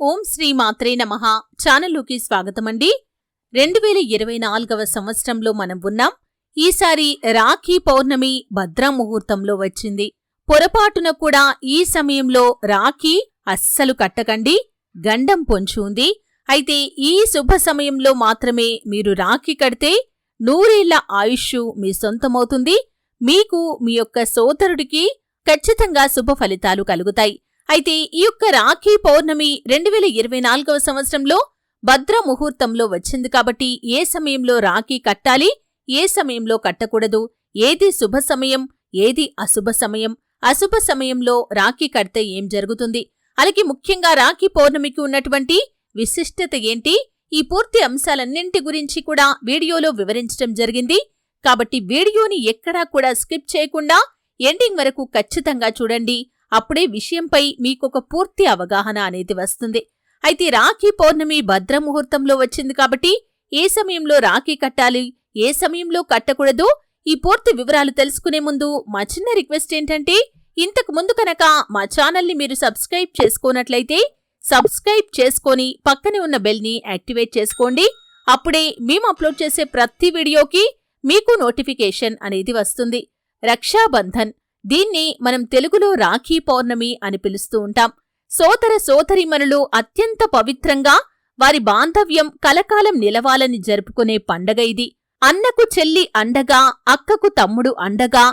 ఓం శ్రీ మాత్రే నమః. ఛానల్లోకి స్వాగతమండి. రెండు వేల ఇరవై నాలుగవ సంవత్సరంలో మనం ఉన్నాం. ఈసారి రాఖీ పౌర్ణమి భద్రా ముహూర్తంలో వచ్చింది. పొరపాటున కూడా ఈ సమయంలో రాఖీ అస్సలు కట్టకండి. గండం పొంచి ఉంది. అయితే ఈ శుభ సమయంలో మాత్రమే మీరు రాఖీ కడితే నూరేళ్ళ ఆయుష్ మీ సొంతమవుతుంది. మీకు మీ యొక్క సోదరుడికి ఖచ్చితంగా శుభ ఫలితాలు కలుగుతాయి. అయితే ఈ యొక్క రాఖీ పౌర్ణమి రెండు వేల ఇరవై నాలుగవ సంవత్సరంలో భద్ర ముహూర్తంలో వచ్చింది కాబట్టి ఏ సమయంలో రాఖీ కట్టాలి ఏ సమయంలో కట్టకూడదు ఏది శుభ సమయం ఏది అశుభ సమయం అశుభ సమయంలో రాఖీ కడితే ఏం జరుగుతుంది? అలాగే ముఖ్యంగా రాఖీ పౌర్ణమికి ఉన్నటువంటి విశిష్టత ఏంటి? ఈ పూర్తి అంశాలన్నింటి గురించి కూడా వీడియోలో వివరించడం జరిగింది. కాబట్టి వీడియోని ఎక్కడా కూడా స్కిప్ చేయకుండా ఎండింగ్ వరకు ఖచ్చితంగా చూడండి. అప్పుడే విషయంపై మీకొక పూర్తి అవగాహన అనేది వస్తుంది. అయితే రాఖీ పౌర్ణమి భద్ర ముహూర్తంలో వచ్చింది కాబట్టి ఏ సమయంలో రాఖీ కట్టాలి ఏ సమయంలో కట్టకూడదు ఈ పూర్తి వివరాలు తెలుసుకునే ముందు మా చిన్న రిక్వెస్ట్ ఏంటంటే ఇంతకు ముందు కనుక మా ఛానల్ని మీరు సబ్స్క్రైబ్ చేసుకోనట్లయితే సబ్స్క్రైబ్ చేసుకొని పక్కనే ఉన్న బెల్ని యాక్టివేట్ చేసుకోండి. అప్పుడే మేము అప్లోడ్ చేసే ప్రతి వీడియోకి మీకు నోటిఫికేషన్ అనేది వస్తుంది. రక్షాబంధన్. దీన్ని మనం తెలుగులో రాఖీ పౌర్ణమి అని పిలుస్తూ ఉంటాం. సోదర సోదరిమణులు అత్యంత పవిత్రంగా వారి బాంధవ్యం కలకాలం నిలవాలని జరుపుకునే పండగ ఇది. అన్నకు చెల్లి అండగా అక్కకు తమ్ముడు అండగా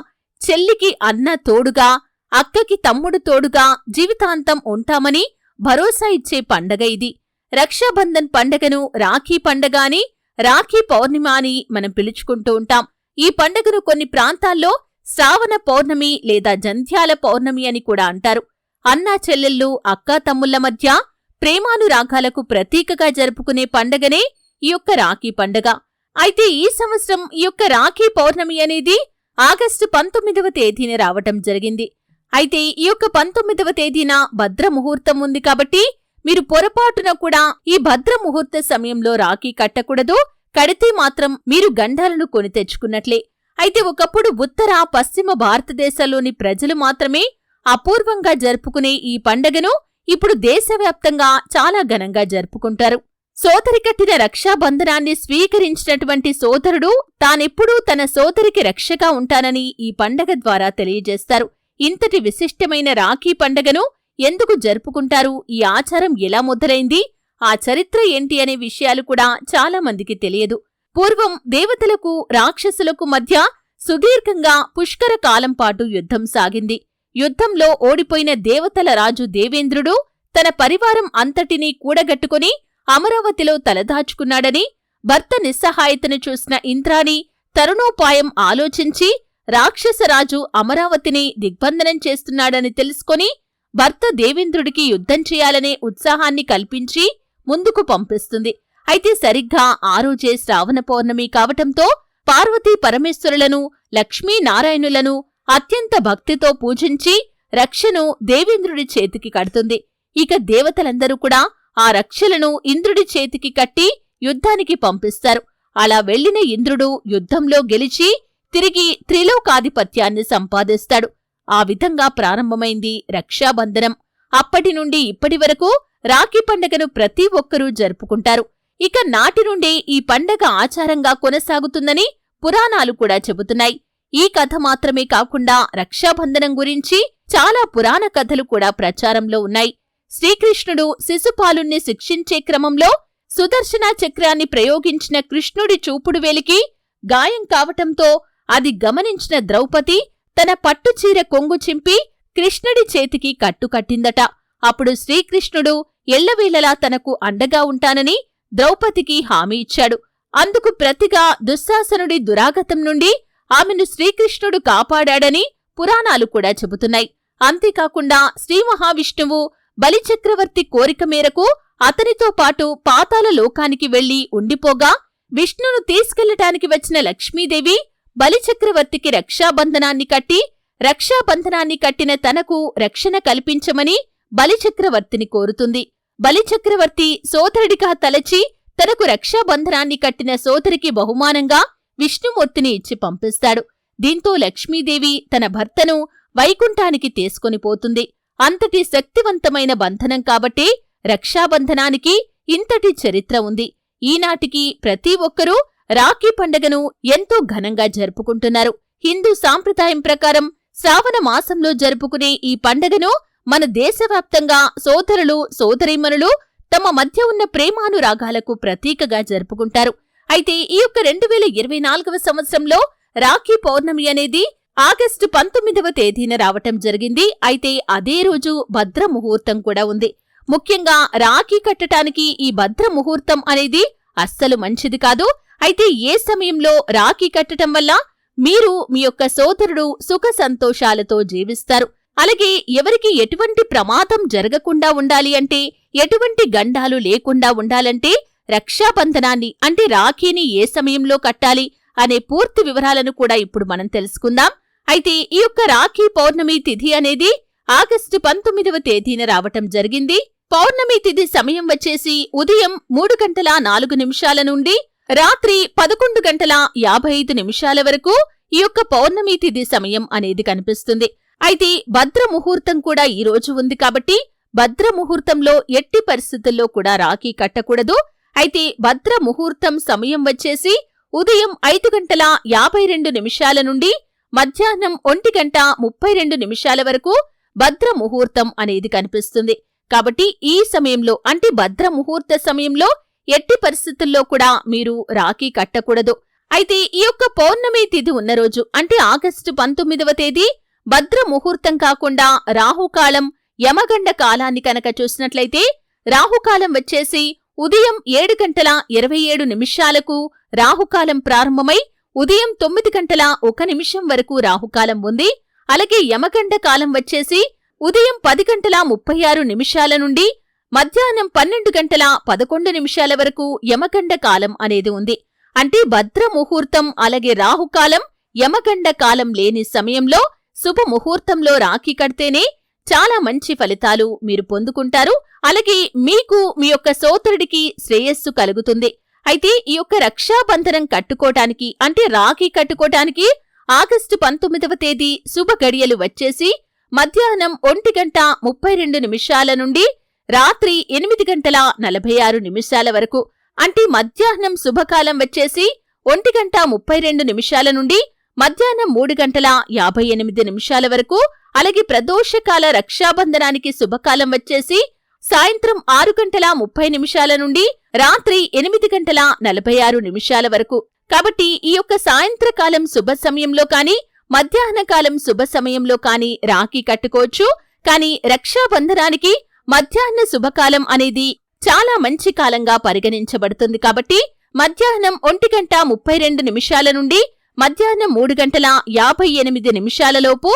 చెల్లికి అన్న తోడుగా అక్కకి తమ్ముడు తోడుగా జీవితాంతం ఉంటామని భరోసా ఇచ్చే పండగ ఇది. రక్షాబంధన్ పండగను రాఖీ పండగ అని రాఖీ పౌర్ణిమ అని మనం పిలుచుకుంటూ ఉంటాం. ఈ పండగను కొన్ని ప్రాంతాల్లో శ్రావణ పౌర్ణమి లేదా జంధ్యాల పౌర్ణమి అని కూడా అంటారు. అన్నా చెల్లెళ్ళు అక్కా తమ్ముళ్ళ మధ్య ప్రేమానురాగాలకు ప్రతీకగా జరుపుకునే పండగనే ఈ యొక్క రాఖీ పండగ. అయితే ఈ సంవత్సరం ఈ యొక్క రాఖీ పౌర్ణమి అనేది ఆగస్టు పంతొమ్మిదవ తేదీన రావటం జరిగింది. అయితే ఈ యొక్క పంతొమ్మిదవ తేదీన భద్ర ముహూర్తం ఉంది కాబట్టి మీరు పొరపాటున కూడా ఈ భద్ర ముహూర్త సమయంలో రాఖీ కట్టకూడదు. కడితే మాత్రం మీరు గండాలను కొని తెచ్చుకున్నట్లే. అయితే ఒకప్పుడు ఉత్తర పశ్చిమ భారతదేశాల్లోని ప్రజలు మాత్రమే అపూర్వంగా జరుపుకునే ఈ పండగను ఇప్పుడు దేశవ్యాప్తంగా చాలా ఘనంగా జరుపుకుంటారు. సోదరి కట్టిన రక్షాబంధనాన్ని స్వీకరించినటువంటి సోదరుడు తానెప్పుడూ తన సోదరికి రక్షగా ఉంటానని ఈ పండగ ద్వారా తెలియజేస్తారు. ఇంతటి విశిష్టమైన రాఖీ పండగను ఎందుకు జరుపుకుంటారు? ఈ ఆచారం ఎలా మొదలైంది? ఆ చరిత్ర ఏంటి అనే విషయాలు కూడా చాలా మందికి తెలియదు. పూర్వం దేవతలకు రాక్షసులకు మధ్య సుదీర్ఘంగా పుష్కర కాలం పాటు యుద్ధం సాగింది. యుద్ధంలో ఓడిపోయిన దేవతల రాజు దేవేంద్రుడు తన పరివారం అంతటినీ కూడగట్టుకుని అమరావతిలో తలదాచుకున్నాడని భర్త నిస్సహాయతను చూసిన ఇంద్రాణి తరుణోపాయం ఆలోచించి రాక్షసరాజు అమరావతిని దిగ్బంధనం చేస్తున్నాడని తెలుసుకొని భర్త దేవేంద్రుడికి యుద్ధం చేయాలనే ఉత్సాహాన్ని కల్పించి ముందుకు పంపిస్తుంది. అయితే సరిగ్గా ఆ రోజే శ్రావణ పౌర్ణమి కావటంతో పార్వతీ పరమేశ్వరులను లక్ష్మీనారాయణులను అత్యంత భక్తితో పూజించి రక్షను దేవేంద్రుడి చేతికి కడుతుంది. ఇక దేవతలందరూ కూడా ఆ రక్షలను ఇంద్రుడి చేతికి కట్టి యుద్ధానికి పంపిస్తారు. అలా వెళ్ళిన ఇంద్రుడు యుద్ధంలో గెలిచి తిరిగి త్రిలోకాధిపత్యాన్ని సంపాదిస్తాడు. ఆ విధంగా ప్రారంభమైంది రక్షాబంధనం. అప్పటి నుండి ఇప్పటి వరకు రాఖీ పండగను ప్రతి ఒక్కరూ జరుపుకుంటారు. ఇక నాటి నుండే ఈ పండగ ఆచారంగా కొనసాగుతుందని పురాణాలు కూడా చెబుతున్నాయి. ఈ కథ మాత్రమే కాకుండా రక్షాబంధనం గురించి చాలా పురాణ కథలు కూడా ప్రచారంలో ఉన్నాయి. శ్రీకృష్ణుడు శిశుపాలుణ్ణి శిక్షించే క్రమంలో సుదర్శన చక్రాన్ని ప్రయోగించిన కృష్ణుడి చూపుడు వేలికి గాయం కావటంతో అది గమనించిన ద్రౌపది తన పట్టుచీర కొంగు చింపి కృష్ణుడి చేతికి కట్టుకట్టిందట అప్పుడు శ్రీకృష్ణుడు ఎల్లవేళలా తనకు అండగా ఉంటానని ద్రౌపదికి హామీ ఇచ్చాడు. అందుకు ప్రతిగా దుశ్శాసనుడి దురాగతం నుండి ఆమెను శ్రీకృష్ణుడు కాపాడాడని పురాణాలు కూడా చెబుతున్నాయి. అంతేకాకుండా శ్రీ మహావిష్ణువు బలిచక్రవర్తి కోరిక మేరకు అతనితో పాటు పాతాల లోకానికి వెళ్ళి ఉండిపోగా విష్ణును తీసుకెళ్ళటానికి వచ్చిన లక్ష్మీదేవి బలిచక్రవర్తికి రక్షాబంధనాన్ని కట్టి రక్షాబంధనాన్ని కట్టిన తనకు రక్షణ కల్పించమని బలిచక్రవర్తిని కోరుతుంది. బలిచక్రవర్తి సోదరుడిగా తలచి తనకు రక్షాబంధనాన్ని కట్టిన సోదరికి బహుమానంగా విష్ణుమూర్తిని ఇచ్చి పంపిస్తాడు. దీంతో లక్ష్మీదేవి తన భర్తను వైకుంఠానికి తీసుకొని పోతుంది. అంతటి శక్తివంతమైన బంధనం కాబట్టి రక్షాబంధనానికి ఇంతటి చరిత్ర ఉంది. ఈనాటికి ప్రతి ఒక్కరూ రాఖీ పండగను ఎంతో ఘనంగా జరుపుకుంటున్నారు. హిందూ సాంప్రదాయం ప్రకారం శ్రావణ మాసంలో జరుపుకునే ఈ పండగను మన దేశవ్యాప్తంగా సోదరులు సోదరీమణులు తమ మధ్య ఉన్న ప్రేమానురాగాలకు ప్రతీకగా జరుపుకుంటారు. అయితే ఈ యొక్క రెండు వేల ఇరవై నాలుగవ సంవత్సరంలో రాఖీ పౌర్ణమి అనేది ఆగస్టు పంతొమ్మిదవ తేదీన రావటం జరిగింది. అయితే అదే రోజు భద్ర ముహూర్తం కూడా ఉంది. ముఖ్యంగా రాఖీ కట్టటానికి ఈ భద్ర ముహూర్తం అనేది అస్సలు మంచిది కాదు. అయితే ఏ సమయంలో రాఖీ కట్టటం వల్ల మీరు మీ యొక్క సోదరుడు సుఖ సంతోషాలతో జీవిస్తారు? అలాగే ఎవరికి ఎటువంటి ప్రమాదం జరగకుండా ఉండాలి అంటే ఎటువంటి గండాలు లేకుండా ఉండాలంటే రక్షాబంధనాన్ని అంటే రాఖీని ఏ సమయంలో కట్టాలి అనే పూర్తి వివరాలను కూడా ఇప్పుడు మనం తెలుసుకుందాం. అయితే ఈ యొక్క రాఖీ పౌర్ణమి తిథి అనేది ఆగస్టు పంతొమ్మిదవ తేదీన రావటం జరిగింది. పౌర్ణమి తిథి సమయం వచ్చేసి ఉదయం మూడు గంటల నాలుగు నిమిషాల నుండి రాత్రి పదకొండు గంటల యాభై ఐదు నిమిషాల వరకు ఈ యొక్క పౌర్ణమి తిథి సమయం అనేది కనిపిస్తుంది. అయితే భద్ర ముహూర్తం కూడా ఈ రోజు ఉంది కాబట్టి భద్ర ముహూర్తంలో ఎట్టి పరిస్థితుల్లో కూడా రాఖీ కట్టకూడదు. అయితే భద్ర ముహూర్తం సమయం వచ్చేసి ఉదయం ఐదు గంటల యాభై రెండు నిమిషాల నుండి మధ్యాహ్నం ఒంటి గంట ముప్పై రెండు నిమిషాల వరకు భద్ర ముహూర్తం అనేది కనిపిస్తుంది. కాబట్టి ఈ సమయంలో అంటే భద్ర ముహూర్త సమయంలో ఎట్టి పరిస్థితుల్లో కూడా మీరు రాఖీ కట్టకూడదు. అయితే ఈ యొక్క పౌర్ణమి తిథి ఉన్న రోజు అంటే ఆగస్టు పంతొమ్మిదవ తేదీ భద్ర ముహూర్తం కాకుండా రాహుకాలం యమగండ కాలాన్ని కనుక చూసినట్లయితే రాహుకాలం వచ్చేసి ఉదయం ఏడు గంటల ఇరవై ఏడు నిమిషాలకు రాహుకాలం ప్రారంభమై ఉదయం తొమ్మిది గంటల ఒక నిమిషం వరకు రాహుకాలం ఉంది. అలాగే యమగండ కాలం వచ్చేసి ఉదయం పది గంటల ముప్పై ఆరు నిమిషాల నుండి మధ్యాహ్నం పన్నెండు గంటల పదకొండు నిమిషాల వరకు యమగండ కాలం అనేది ఉంది. అంటే భద్ర ముహూర్తం అలాగే రాహుకాలం యమగండ కాలం లేని సమయంలో శుభ ముహూర్తంలో రాఖీ కడితేనే చాలా మంచి ఫలితాలు మీరు పొందుకుంటారు. అలాగే మీకు మీ యొక్క సోదరుడికి శ్రేయస్సు కలుగుతుంది. అయితే ఈ యొక్క రక్షాబంధనం కట్టుకోటానికి అంటే రాఖీ కట్టుకోటానికి ఆగస్టు పంతొమ్మిదవ తేదీ శుభ గడియలు వచ్చేసి మధ్యాహ్నం ఒంటి గంట ముప్పై రెండు నిమిషాల నుండి రాత్రి ఎనిమిది గంటల నలభై ఆరు నిమిషాల వరకు అంటే మధ్యాహ్నం శుభకాలం వచ్చేసి ఒంటి గంట ముప్పై రెండు నిమిషాల నుండి మధ్యాహ్నం మూడు గంటల యాభై ఎనిమిది నిమిషాల వరకు అలాగే ప్రదోషకాల రక్షాబంధనానికి శుభకాలం వచ్చేసి సాయంత్రం ఆరు గంటల ముప్పై నిమిషాల నుండి రాత్రి ఎనిమిది గంటల నలభై ఆరు నిమిషాల వరకు. కాబట్టి ఈ యొక్క సాయంత్రకాలం శుభ సమయంలో కానీ మధ్యాహ్న కాలం శుభ సమయంలో కానీ రాఖీ కట్టుకోవచ్చు. కానీ రక్షాబంధనానికి మధ్యాహ్న శుభకాలం అనేది చాలా మంచి కాలంగా పరిగణించబడుతుంది కాబట్టి మధ్యాహ్నం ఒంటి గంట ముప్పై రెండు నిమిషాల నుండి మధ్యాహ్నం మూడు గంటల యాభై ఎనిమిది నిమిషాలలోపు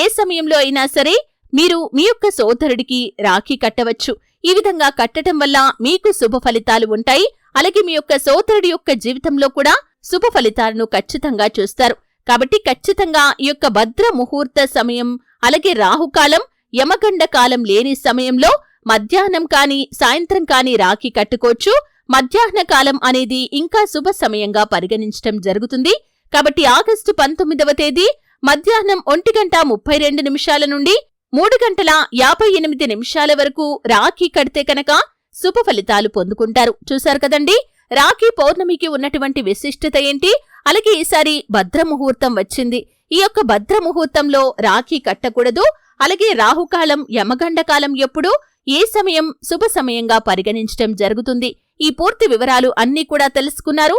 ఏ సమయంలో అయినా సరే మీరు మీ యొక్క సోదరుడికి రాఖీ కట్టవచ్చు. ఈ విధంగా కట్టటం వల్ల మీకు శుభ ఫలితాలు ఉంటాయి. అలాగే మీ యొక్క సోదరుడి యొక్క జీవితంలో కూడా శుభ ఫలితాలను ఖచ్చితంగా చూస్తారు. కాబట్టి ఖచ్చితంగా ఈ యొక్క భద్ర ముహూర్త సమయం అలాగే రాహుకాలం యమగండ కాలం లేని సమయంలో మధ్యాహ్నం కాని సాయంత్రం కాని రాఖీ కట్టుకోవచ్చు. మధ్యాహ్న కాలం అనేది ఇంకా శుభ సమయంగా పరిగణించటం జరుగుతుంది. కాబట్టి ఆగస్టు పంతొమ్మిదవ తేదీ మధ్యాహ్నం ఒంటి గంట ముప్పై రెండు నిమిషాల నుండి మూడు గంటల యాభై ఎనిమిది నిమిషాల వరకు రాఖీ కడితే కనుక శుభ ఫలితాలు పొందుకుంటారు. చూశారు కదండి? రాఖీ పౌర్ణమికి ఉన్నటువంటి విశిష్టత ఏంటి? అలాగే ఈసారి భద్ర ముహూర్తం వచ్చింది. ఈ యొక్క భద్ర ముహూర్తంలో రాఖీ కట్టకూడదు. అలాగే రాహుకాలం యమగండకాలం ఎప్పుడు ఏ సమయం శుభ సమయంగా పరిగణించటం జరుగుతుంది. ఈ పూర్తి వివరాలు అన్నీ కూడా తెలుసుకున్నారు.